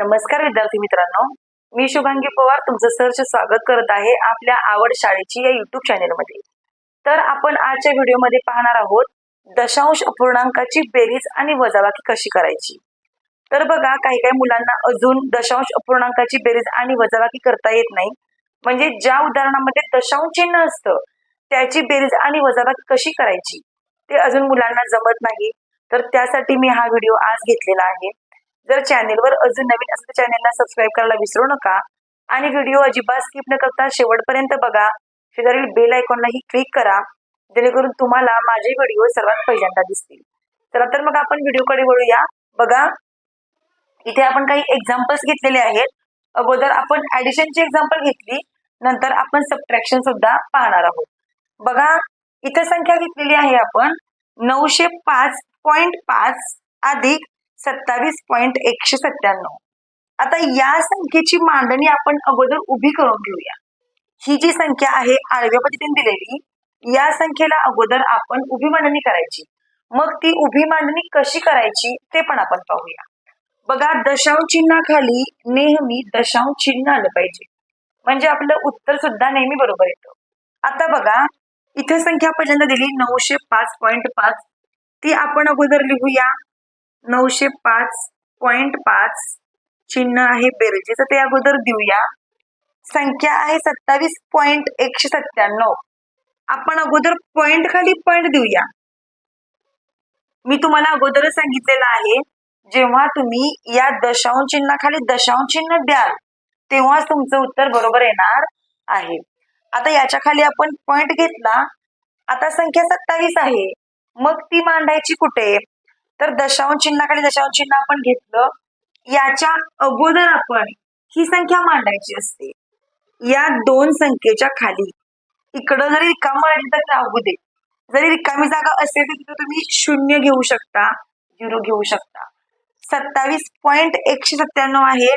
नमस्कार विद्यार्थी मित्रांनो. मी शुभांगी पवार तुमचं सहर्ष स्वागत करत आहे आपल्या आवड शाळेची या युट्यूब चॅनेलमध्ये तर आपण आजच्या व्हिडिओमध्ये पाहणार आहोत दशांश अपूर्णांकाची बेरीज आणि वजाबाकी कशी करायची? तर बघा काही काही मुलांना अजून दशांश अपूर्णांकाची बेरीज आणि वजाबाकी करता येत नाही. म्हणजे ज्या उदाहरणामध्ये दशांश चिन्ह असतं त्याची बेरीज आणि वजाबाकी कशी करायची ते अजून मुलांना जमत नाही. तर त्यासाठी मी हा व्हिडिओ आज घेतलेला आहे. जर चॅनेलवर अजून नवीन असेल तर चॅनेलला सबस्क्राईब करायला विसरू नका. आणि व्हिडिओ अजिबात स्किप न करता शेवटपर्यंत बघा. शेजारील बेल आयकॉनलाही क्लिक करा. जेणेकरून तुम्हाला माझे व्हिडिओ सर्वात पहिल्यांदा दिसतील. चला तर मग आपण व्हिडिओकडे वळूया. बघा इथे आपण काही एक्झाम्पल्स घेतलेले आहेत. अगोदर आपण ऍडिशनची एक्झाम्पल घेतली. नंतर आपण सबट्रॅक्शन सुद्धा पाहणार आहोत. बघा इथे संख्या घेतलेली आहे आपण. नऊशे पाच पॉइंट पाच अधिक सत्तावीस पॉईंट एकशे सत्त्याण्णव. आता या संख्येची मांडणी आपण अगोदर उभी करून घेऊया. ही जी संख्या आहे आडव्या पद्धतीने दिलेली या संख्येला अगोदर आपण उभी मांडणी करायची. मग ती उभी मांडणी कशी करायची ते पण आपण पाहूया. बघा दशांश चिन्हाखाली नेहमी दशांश चिन्ह आलं पाहिजे. म्हणजे आपलं उत्तर सुद्धा नेहमी बरोबर येतं. आता बघा इथे संख्या पहिल्यांदा दिली नऊशे पाच पॉईंट पाच. ती आपण अगोदर लिहूया. नऊशे पाच पॉइंट पाच चिन्ह आहे बेरजेचं. ते अगोदर देऊया. संख्या आहे सत्तावीस पॉइंट एकशे सत्त्याण्णव. आपण अगोदर पॉइंट खाली पॉइंट देऊया. मी तुम्हाला अगोदरच सांगितलेलं आहे जेव्हा तुम्ही या दशांश चिन्हाखाली दशांश चिन्ह द्याल तेव्हाच तुमचं उत्तर बरोबर येणार आहे. आता याच्या खाली आपण पॉइंट घेतला. आता संख्या सत्तावीस आहे. मग ती मांडायची कुठे? तर दशांश चिन्हाखाली दशांश चिन्ह आपण घेतलं. याच्या अगोदर आपण ही संख्या मांडायची असते. या दोन संख्येच्या खाली इकडं जरी रिकाम राहिली तर राहू दे जरी रिकामी जागा असेल तर तिथं तुम्ही शून्य घेऊ शकता झिरो घेऊ शकता. सत्तावीस पॉईंट एकशे सत्त्याण्णव आहे.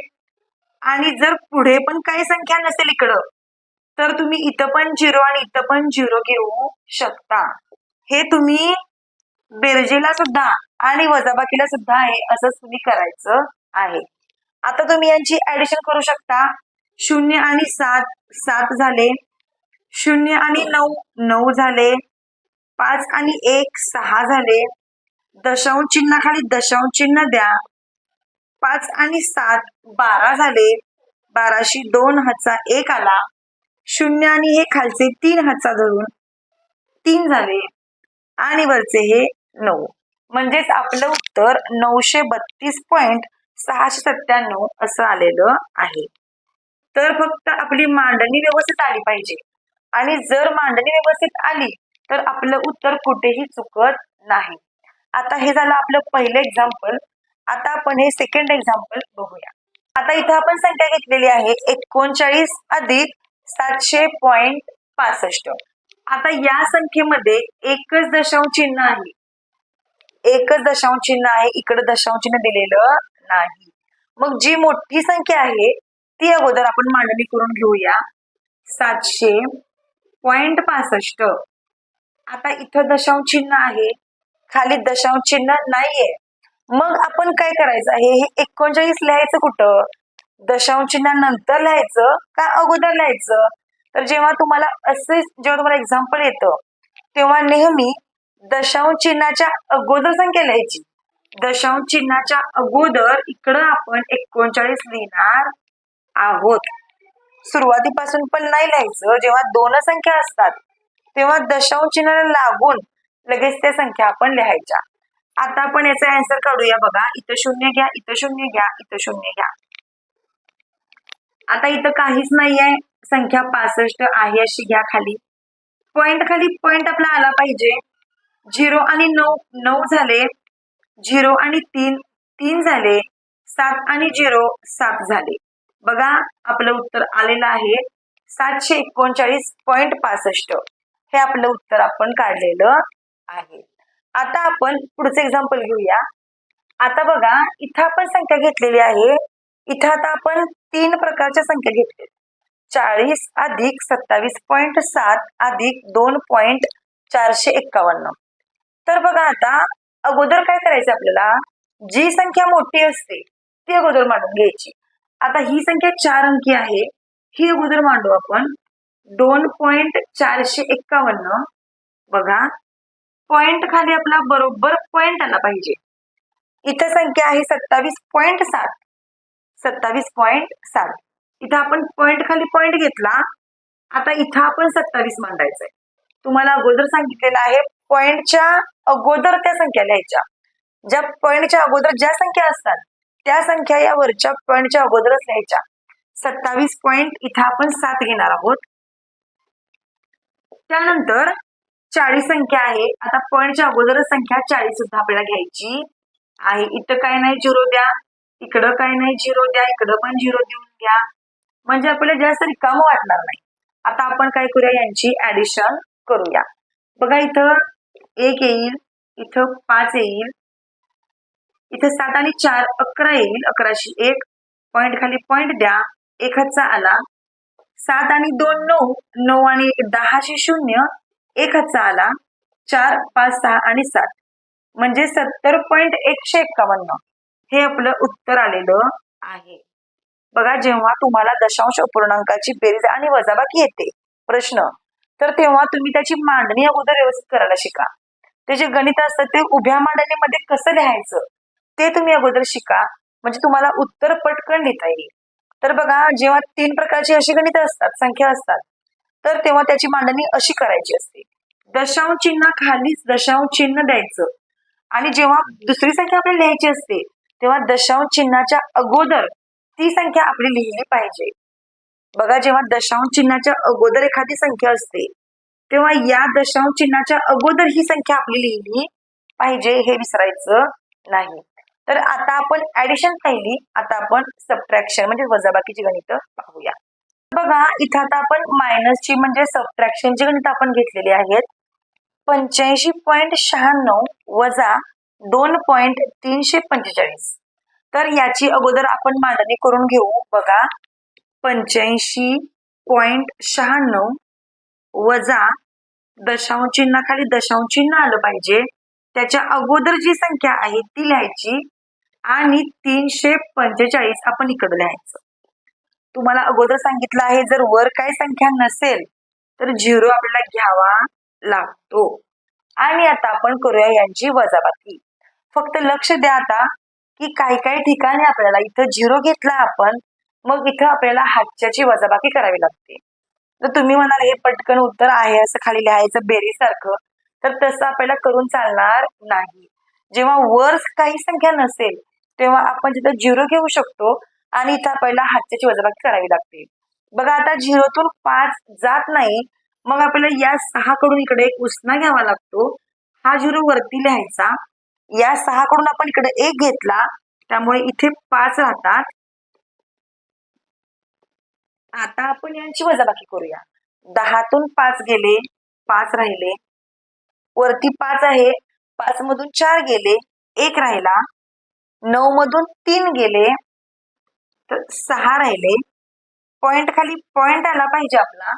आणि जर पुढे पण काही संख्या नसेल इकडं तर तुम्ही इथं पण झिरो आणि इथं पण झिरो घेऊ शकता. हे तुम्ही बेरजेला सुद्धा आणि वजाबाकीला सुद्धा आहे असंच तुम्ही करायचं आहे. आता तुम्ही यांची ऍडिशन करू शकता. शून्य आणि सात सात झाले. शून्य आणि नऊ नऊ झाले. पाच आणि एक सहा झाले. दशांश चिन्हाखाली दशांश चिन्ह द्या. पाच आणि सात बारा झाले. बाराशी दोन हातचा एक आला. शून्य आणि हे खालचे तीन हातचा धरून तीन झाले. आणि वरचे हे नऊ. म्हणजेच आपलं उत्तर नऊशे बत्तीस पॉईंट सहाशे सत्त्याण्णव असं आलेलं आहे. तर फक्त आपली मांडणी व्यवस्थित आली पाहिजे. आणि जर मांडणी व्यवस्थित आली तर आपलं उत्तर कुठेही चुकत नाही. आता हे झालं आपलं पहिलं एक्झाम्पल आता आपण हे सेकंड एक्झाम्पल बघूया. आता इथं आपण संख्या घेतलेली आहे एकोणचाळीस अधिक सातशे पॉइंट पासष्ट. आता या संख्येमध्ये एकच दशांश चिन्ह आहे. एकच दशांश चिन्ह आहे इकडं दशांश चिन्ह दिलेलं नाही. मग जी मोठी संख्या आहे ती अगोदर आपण मांडणी करून घेऊया. सातशे पॉइंट पासष्ट. आता इथं दशांश चिन्ह आहे. खाली दशांश चिन्ह नाहीये. मग आपण काय करायचं? आहे हे एकोणचाळीस लिहायचं कुठं? दशांश चिन्हानंतर लिहायचं का अगोदर लिहायचं? तर जेव्हा तुम्हाला असे जेव्हा तुम्हाला एक्झाम्पल येतं तेव्हा नेहमी दशांश चिन्हाच्या अगोदर संख्या लिहायची. दशांश चिन्हाच्या अगोदर इकडं आपण एकोणचाळीस लिहिणार आहोत. सुरुवातीपासून पण नाही लिहायचं. जेव्हा दोन संख्या असतात तेव्हा दशांश चिन्हाला लागून लगेच त्या संख्या आपण लिहायच्या. आता आपण याचा आन्सर काढूया बघा. इथं शून्य घ्या इथं शून्य घ्या इथं शून्य घ्या. आता इथं काहीच नाहीये. संख्या पासष्ट आहे अशी घ्या खाली. पॉइंट खाली पॉइंट आपला आला पाहिजे. झिरो आणि नऊ नऊ झाले झिरो आणि तीन तीन झाले सात आणि झिरो सात झाले. बघा आपलं उत्तर आलेलं आहे. सातशे एकोणचाळीस पॉईंट पासष्ट. हे आपलं उत्तर आपण काढलेलं आहे. आता आपण पुढचं एक्झाम्पल घेऊया. आता बघा इथं आपण संख्या घेतलेली आहे. इथं आता आपण तीन प्रकारच्या संख्या घेतल्या. चाळीस अधिक सत्तावीस पॉईंट सात अधिक दोन पॉईंट चारशे एक्कावन्न तर बघा आता अगोदर काय करायचं आपल्याला? जी संख्या मोठी असते ती अगोदर मांडून घ्यायची. आता ही संख्या चार अंकी आहे ही अगोदर मांडू आपण. दोन पॉइंट चारशे एक्कावन्न. बघा पॉइंट खाली आपला बरोबर पॉइंट आला पाहिजे. इथं संख्या आहे सत्तावीस पॉइंट सात. सत्तावीस पॉइंट सात. इथं आपण पॉइंट खाली पॉइंट घेतला. आता इथं आपण सत्तावीस मांडायचंय. तुम्हाला अगोदर सांगितलेलं आहे पॉइंटच्या अगोदर त्या संख्या लिहायच्या. ज्या पॉइंटच्या अगोदर ज्या संख्या असतात त्या संख्या या वरच्या पॉइंटच्या अगोदरच लिहायच्या. सत्तावीस पॉइंट इथं आपण सात घेणार आहोत. त्यानंतर चाळीस संख्या आहे. आता पॉइंटच्या अगोदरच संख्या चाळीस सुद्धा आपल्याला घ्यायची आहे. इथं काय नाही झिरो द्या. इकडं काय नाही झिरो द्या. इकडं पण झिरो देऊन घ्या. म्हणजे आपल्याला जास्त रिकामं वाटणार नाही. आता आपण काय करूया? यांची ऍडिशन करूया. बघा इथं एक येईल इथं पाच येईल. इथं सात आणि चार अकरा येईल. अकराशे एक. पॉइंट खाली पॉइंट द्या. एक हातचा आला. सात आणि दोन नऊ. नऊ आणि दहाशे शून्य. एक हातचा आला. चार पाच सहा आणि सात. म्हणजे सत्तर पॉइंट एकशे एक्कावन्न. हे आपलं उत्तर आलेलं आहे. बघा जेव्हा तुम्हाला दशांश अपूर्णांकाची बेरीज आणि वजाबाकी येते. प्रश्न. तर तेव्हा तुम्ही त्याची मांडणी अगोदर व्यवस्थित करायला शिका. ते जे गणित असतं ते उभ्या मांडणीमध्ये कसं लिहायचं ते तुम्ही अगोदर शिका. म्हणजे तुम्हाला उत्तर पटकन लिहिता येईल. तर बघा जेव्हा तीन प्रकारची अशी गणित असतात संख्या असतात तर तेव्हा त्याची मांडणी अशी करायची असते. दशांश चिन्ह खालीच दशांश चिन्ह द्यायचं. आणि जेव्हा दुसरी संख्या आपल्याला लिहायची असते तेव्हा दशांश चिन्हाच्या अगोदर ती संख्या आपली लिहिली पाहिजे. बघा जेव्हा दशांश चिन्हाच्या अगोदर एखादी संख्या असते तेव्हा या दशांश चिन्हाच्या अगोदर ही संख्या आपली लिहिली पाहिजे हे विसरायचं नाही. तर आता आपण ऍडिशन पाहिली आता आपण सबट्रॅक्शन म्हणजे वजाबाकीची गणित पाहूया. बघा इथं आता आपण मायनसची म्हणजे सबट्रॅक्शनची गणित आपण घेतलेली आहेत. पंच्याऐंशी पॉईंट शहाण्णव वजा दोन पॉईंट तीनशे पंचेचाळीस. तर याची अगोदर आपण मांडणी करून घेऊ. बघा पंच्याऐंशी पॉइंट शहाण्णव वजा दशांश चिन्हाखाली दशांश चिन्ह आलं पाहिजे. त्याच्या अगोदर जी संख्या आहे ती लिहायची आणि तीनशे पंचेचाळीस आपण इकडे लिहायचं. तुम्हाला अगोदर सांगितलं आहे जर वर काय संख्या नसेल तर झिरो आपल्याला घ्यावा लागतो. आणि आता आपण करूया यांची वजाबाकी. फक्त लक्ष द्या आता की काही काही ठिकाणी आपल्याला इथं झिरो घेतला आपण मग इथं आपल्याला हातच्याची वजाबाकी करावी लागते. तर तुम्ही म्हणाल हे पटकन उत्तर आहे असं खाली लिहायचं बेरीसारखं तर तसं आपल्याला करून चालणार नाही. जेव्हा वर काही संख्या नसेल तेव्हा आपण तिथं झिरो घेऊ शकतो आणि इथं आपल्याला हातच्याची वजाबाकी करावी लागते. बघा आता झिरोतून पाच जात नाही मग आपल्याला या सहा कडून इकडे एक उसना घ्यावा लागतो. हा झिरो वरती लिहायचा. या सहा कडून आपण इकडे एक घेतला त्यामुळे इथे पाच राहतात. आता आपण यांची वजाबाकी करूया. दहातून पाच गेले पाच राहिले. वरती पाच आहे पाच मधून चार गेले एक राहिला. नऊ मधून तीन गेले तर सहा राहिले. पॉइंट खाली पॉइंट आला पाहिजे आपला.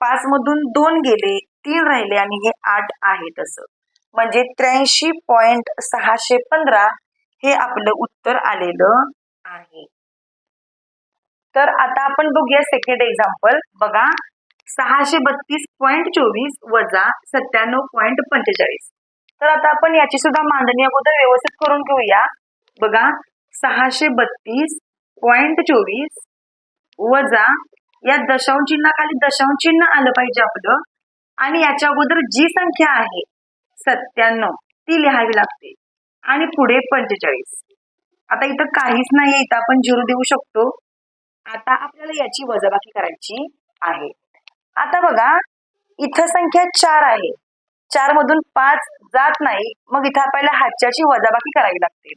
पाच मधून दोन गेले तीन राहिले आणि हे आठ आहे तसं. म्हणजे त्र्याऐंशी पॉइंट सहाशे पंधरा हे आपलं उत्तर आलेलं आहे. तर आता आपण बघूया सेकंड एक्झाम्पल बघा सहाशे बत्तीस पॉइंट चोवीस वजा सत्त्याण्णव पॉइंट पंचेचाळीस. तर आता आपण याची सुद्धा मांडणी अगोदर व्यवस्थित करून घेऊया. बघा सहाशे बत्तीस पॉइंट चोवीस वजा या दशांश चिन्हाखाली दशांश चिन्ह आलं पाहिजे आपलं. आणि याच्या अगोदर जी संख्या आहे सत्त्याण्णव ती लिहावी लागते. आणि पुढे पंचेचाळीस. आता इथं काहीच नाही इथं आपण झिरो देऊ शकतो. आता आपल्याला याची वजाबाकी करायची आहे. आता बघा इथं संख्या चार आहे. चार मधून पाच जात नाही मग इथं आपल्याला हातच्याची वजाबाकी करावी लागते.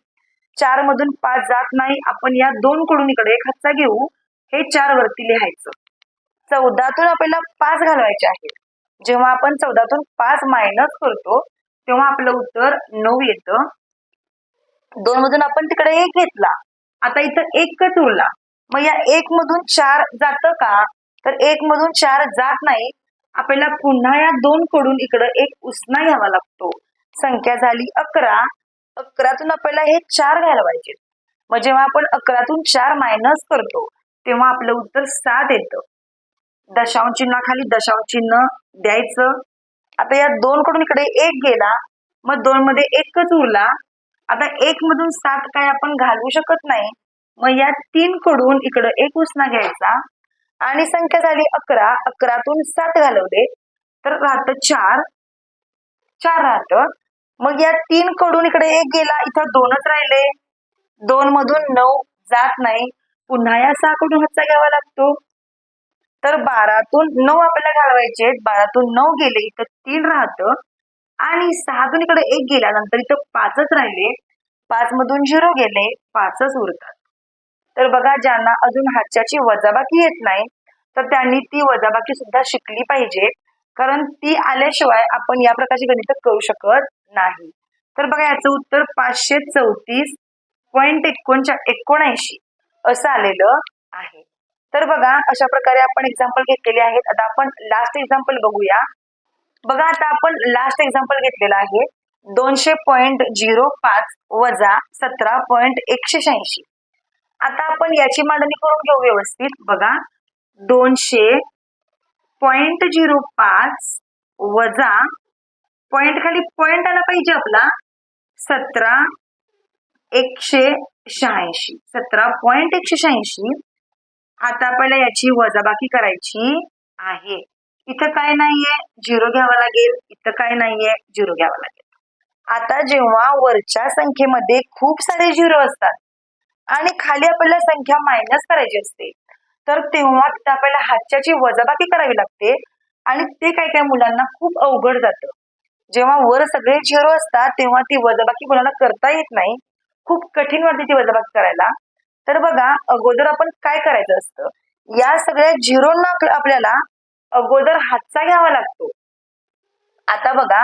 चार मधून पाच जात नाही आपण या दोन कडून इकडे एक हातचा घेऊ. हे चार वरती लिहायचं. चौदातून आपल्याला पाच घालवायचे आहे. जेव्हा आपण चौदातून पाच मायनस करतो तेव्हा आपलं उत्तर नऊ येतं. दोन मधून आपण तिकडे एक घेतला. आता इथं एकच उरला. मग या एक मधून चार जात का? तर एक मधून चार जात नाही. आपल्याला पुन्हा या दोन कडून इकडं एक उसना घ्यावा लागतो. संख्या झाली अकरा. अकरातून आपल्याला हे चार घालवायचे मग जेव्हा आपण अकरातून चार मायनस करतो तेव्हा आपलं उत्तर सात येतं. दशांश चिन्हाखाली दशांश चिन्ह द्यायचं. आता या दोन कडून इकडे एक गेला मग दोन मध्ये एकच उरला. आता एक मधून सात काय आपण घालवू शकत नाही. मग या तीन कडून इकडं एक उसना घ्यायचा आणि संख्या झाली अकरा. अकरातून सात घालवले. तर राहतं चार. चार राहत. मग या तीन कडून इकडे एक गेला. इथं दोनच राहिले. दोन मधून नऊ जात नाही. पुन्हा या सहा कडून हातचा घ्यावा लागतो. तर बारातून नऊ आपल्याला घालवायचे बारातून नऊ गेले इथं तीन राहतं. आणि सहातून इकडे एक गेल्यानंतर इथं पाचच राहिले. पाच मधून झिरो गेले. पाचच उरतात. तर बघा ज्यांना अजून हातच्याची वजाबाकी येत नाही तर त्यांनी ती वजाबाकी सुद्धा शिकली पाहिजे. कारण ती आल्याशिवाय आपण या प्रकारची गणित करू शकत नाही. तर बघा याचं उत्तर पाचशे चौतीस पॉईंट एकोणच्या एकोणऐंशी असं आलेलं आहे. तर बघा अशा प्रकारे आपण एक्झाम्पल घेतलेले आहेत. आता आपण लास्ट एक्झाम्पल बघूया. बघा आता आपण लास्ट एक्झाम्पल घेतलेलं आहे. दोनशे पॉईंट झिरो पाच वजा सतरा पॉईंट एकशे शहाऐंशी. आता आपण याची मांडणी करून घेऊ व्यवस्थित. बघा दोनशे पॉइंट झिरो पाच वजा पॉइंट खाली पॉइंट आला पाहिजे आपला. सतरा एकशे शहाऐंशी. सतरा पॉइंट एकशे शहाऐंशी. आता आपल्याला याची वजाबाकी करायची आहे. इथं काय नाहीये? झिरो घ्यावा लागेल. इथं काय नाहीये? झिरो घ्यावा लागेल. आता जेव्हा वरच्या संख्येमध्ये खूप सारे झिरो असतात आणि खाली आपल्याला संख्या मायनस करायची असते. तर तेव्हा तिथे आपल्याला हातच्याची वजाबाकी करावी लागते आणि ते काही काही मुलांना खूप अवघड जातं. जेव्हा वर सगळे झिरो असतात तेव्हा ती वजाबाकी मुलांना करता येत नाही. खूप कठीण वाटते ती वजाबाकी करायला. तर बघा अगोदर आपण काय करायचं असतं? या सगळ्या झिरोना आपल्याला अगोदर हातचा घ्यावा लागतो. आता बघा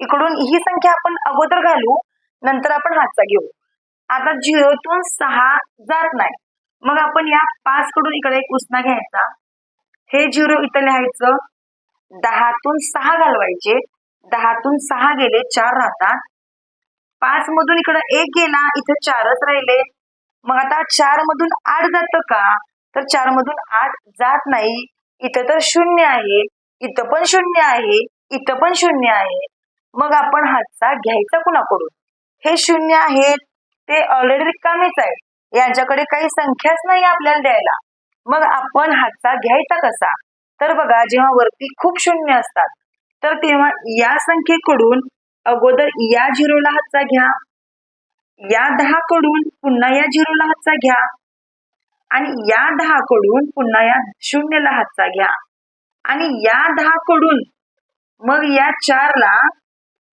इकडून ही संख्या आपण अगोदर घालू नंतर आपण हातचा घेऊ. आता झिरोतून सहा जात नाही. मग आपण या पाच कडून इकडे एक उसना घ्यायचा. हे झिरो इथं लिहायचं. दहातून सहा घालवायचे. दहातून सहा गेले चार राहतात. पाच मधून इकडे एक गेला इथं चारच राहिले. मग आता चार मधून आठ जात का? तर चार मधून आठ जात नाही. इथं तर शून्य आहे. इथं पण शून्य आहे. इथं पण शून्य आहे. मग आपण हातचा घ्यायचा कुणाकडून? हे शून्य आहेत. ते ऑलरेडी रिकामीच आहे यांच्याकडे काही संख्याच नाही आपल्याला द्यायला. मग आपण हातचा घ्यायचा कसा? तर बघा जेव्हा वरती खूप शून्य असतात तर तेव्हा या संख्येकडून अगोदर या झिरोला हातचा घ्या. या दहा कडून पुन्हा या झिरोला हातचा घ्या. आणि या दहा कडून पुन्हा या शून्यला हातचा घ्या. आणि या दहा कडून मग या चारला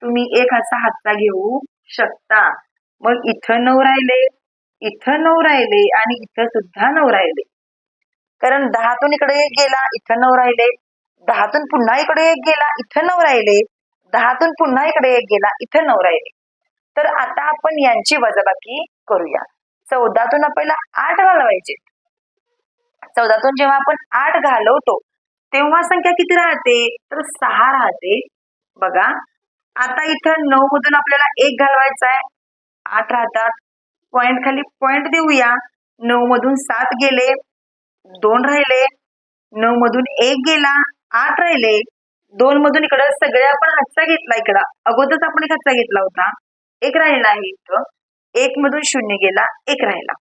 तुम्ही एक असा हातचा घेऊ शकता. मग इथं नऊ राहिले इथं नऊ राहिले आणि इथं सुद्धा नऊ राहिले. कारण दहातून इकडे एक गेला इथं नऊ राहिले. दहातून पुन्हा इकडे एक गेला इथं नऊ राहिले. दहातून पुन्हा इकडे एक गेला इथं नऊ राहिले. तर आता आपण यांची वजाबाकी करूया. चौदातून आपल्याला आठ घालवायचे. चौदातून जेव्हा आपण आठ घालवतो तेव्हा संख्या किती राहते? तर सहा राहते. बघा आता इथं नऊ मधून आपल्याला एक घालवायचा आहे. आठ राहतात. पॉइंट खाली पॉइंट देऊया. नऊ मधून सात गेले. दोन राहिले. नऊ मधून एक गेला. आठ राहिले. दोन मधून इकडं सगळे आपण हातचा घेतला इकडं. अगोदरच आपण एक हातचा घेतला होता. एक राहिला आहे इथं. एक मधून शून्य गेला. एक राहिला.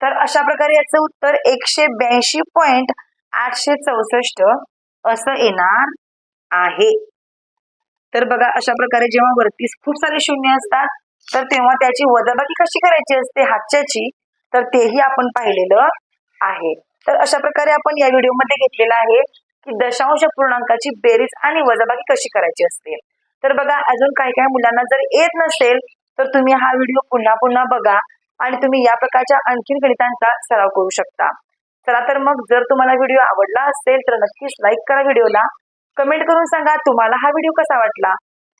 तर अशा प्रकारे याचं उत्तर एकशे ब्याऐंशी पॉइंट आठशे चौसष्ट असं येणार आहे. तर बघा अशा प्रकारे जेव्हा वरती खूप सारे शून्य असतात तर तेव्हा त्याची वजाबाकी कशी करायची असते हातच्याची तर तेही आपण पाहिलेलं आहे. तर अशा प्रकारे आपण या व्हिडिओमध्ये घेतलेलं आहे की दशांश पूर्णांकाची बेरीज आणि वजाबाकी कशी करायची असते. तर बघा अजून काही काही मुलांना जर येत नसेल तर तुम्ही हा व्हिडिओ पुन्हा पुन्हा बघा आणि तुम्ही या प्रकारच्या आणखीन गणितांचा सराव करू शकता. चला तर मग जर तुम्हाला व्हिडिओ आवडला असेल तर नक्कीच लाईक करा व्हिडिओला कमेंट करून सांगा तुम्हाला हा व्हिडिओ कसा वाटला.